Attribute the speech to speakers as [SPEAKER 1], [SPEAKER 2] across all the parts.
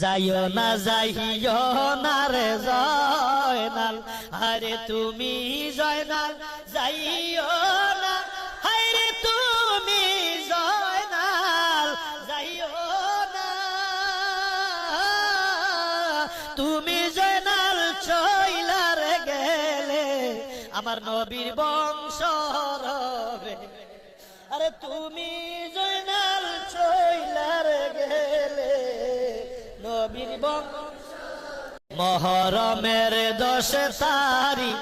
[SPEAKER 1] যাইও না যাইও না রে জয়নাল। আরে তুমি জয়নাল, যাইও না। হায়রে তুমি জয়নাল, যাইও না। তুমি জয়নাল চইলার গেলে আমার নবীর বংশ রবে। আরে তুমি জয়নাল চইলার মহরমের দশ তারিখ।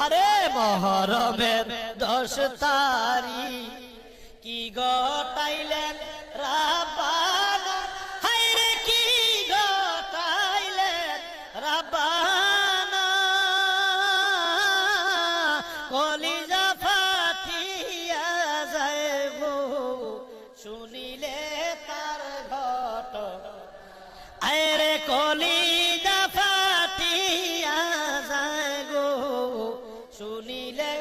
[SPEAKER 1] আরে মহরমের দশ তারিখ। কি গটাইলেন রাব্বানা? হায়রে, কি গটাইলেন রাব্বানা? কলিজা কলিজা ফাটিয়া শুনিলে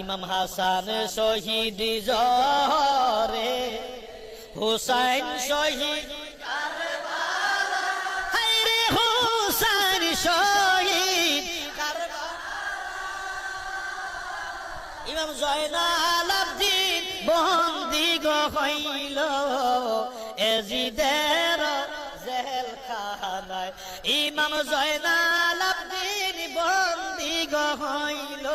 [SPEAKER 1] ইমাম হাসান শহীদ জরে হুসাইন শহীদ হুসাইন শহীদ ইমাম জয়নাল ইমাম জয়নাল আব্দিন বন্দি গহইল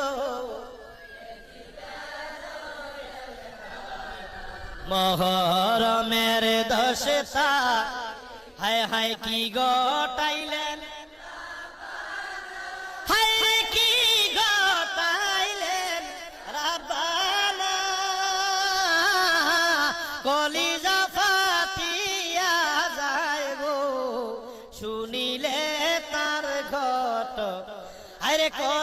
[SPEAKER 1] মহরমের দশতা হায় হায় কি গটাইলেন শুনিলে তার ঘট। আরে গো।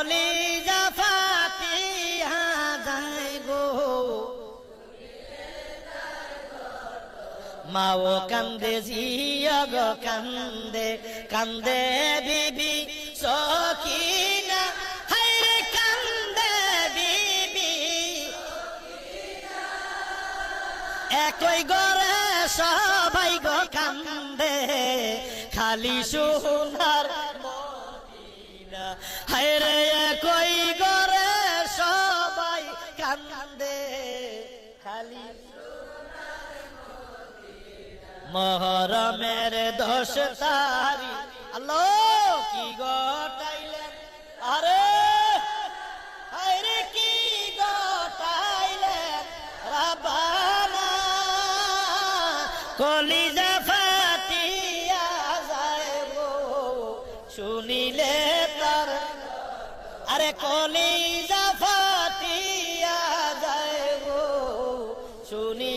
[SPEAKER 1] মাও কান্দে জিয়গ কান্দে কান্দে বিবি সকিনা হায়রে কান্দে বিবি একই গরে সবাই গো কান্দে। খালি সোনার হায়রে একই গরে সবাই কান্দে। খালি মহরমের দশ তারি আল্লাহ, কি গটাইলেন আরে আরে কি গটাইলেন রাবানা কলিজা শুনিলে তার আরে কলি ফাটিয়া যায় গো। শুনিলে